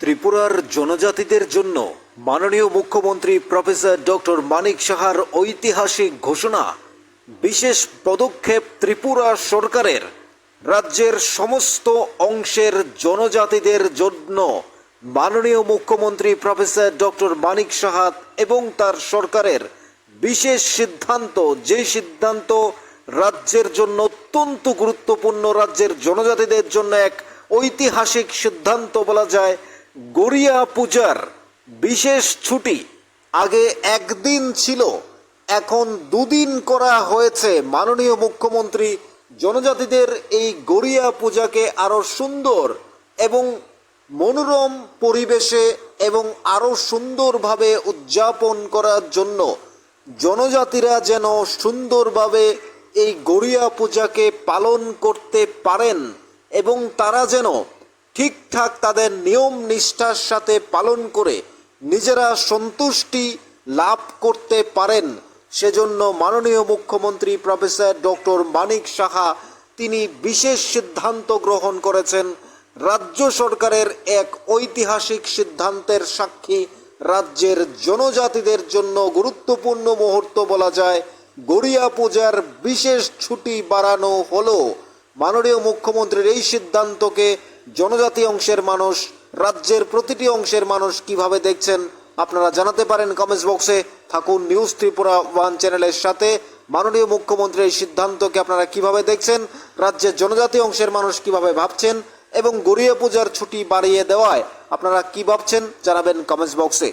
ত্রিপুরার জনজাতিদের জন্য মাননীয় মুখ্যমন্ত্রী প্রফেসর ডক্টর মানিক সাহার ঐতিহাসিক ঘোষণা, বিশেষ পদক্ষেপ ত্রিপুরা সরকারের, রাজ্যের সমস্ত অংশের জনজাতিদের জন্য মাননীয় মুখ্যমন্ত্রী প্রফেসর ডক্টর মানিক সাহা এবং তার সরকারের বিশেষ সিদ্ধান্ত, যে সিদ্ধান্ত রাজ্যের জন্য অত্যন্ত গুরুত্বপূর্ণ, রাজ্যের জনজাতিদের জন্য এক ঐতিহাসিক সিদ্ধান্ত বলা যায় গড়িয়া পূজার বিশেষ ছুটি আগে একদিন ছিল, এখন দুদিন করা হয়েছে মাননীয় মুখ্যমন্ত্রী জনজাতিদের এই গড়িয়া পূজাকে আরও সুন্দর এবং মনোরম পরিবেশে এবং আরও সুন্দরভাবে উদযাপন করার জন্য জনজাতিরা যেন সুন্দরভাবে এই গড়িয়া পূজাকে পালন করতে পারেন এবং তারা যেন ঠিকঠাক তাদের নিয়ম নিষ্ঠার সাথে পালন করে নিজেরা সন্তুষ্টি লাভ করতে পারেন। সেজন্য মাননীয় মুখ্যমন্ত্রী প্রফেসর ডক্টর মানিক সাহা তিনি বিশেষ সিদ্ধান্ত গ্রহণ করেছেন। রাজ্য সরকারের এক ঐতিহাসিক সিদ্ধান্তের সাক্ষী রাজ্যের জনজাতিদের জন্য গুরুত্বপূর্ণ মুহূর্ত বলা যায়। গড়িয়া পূজার বিশেষ ছুটি বাড়ানো হলো। মাননীয় মুখ্যমন্ত্রীর এই সিদ্ধান্তকে জনজাতি অংশের মানুষ, রাজ্যের প্রতিটি অংশের মানুষ কীভাবে দেখছেন আপনারা জানাতে পারেন কমেন্টস বক্সে থাকুন নিউজ ত্রিপুরা ওয়ান চ্যানেলের সাথে। মাননীয় মুখ্যমন্ত্রীর এই সিদ্ধান্তকে আপনারা কীভাবে দেখছেন? রাজ্যের জনজাতি অংশের মানুষ কীভাবে ভাবছেন? এবং গড়িয়া পূজার ছুটি বাড়িয়ে দেওয়ায় আপনারা কি ভাবছেন? জানাবেন কমেন্টস বক্সে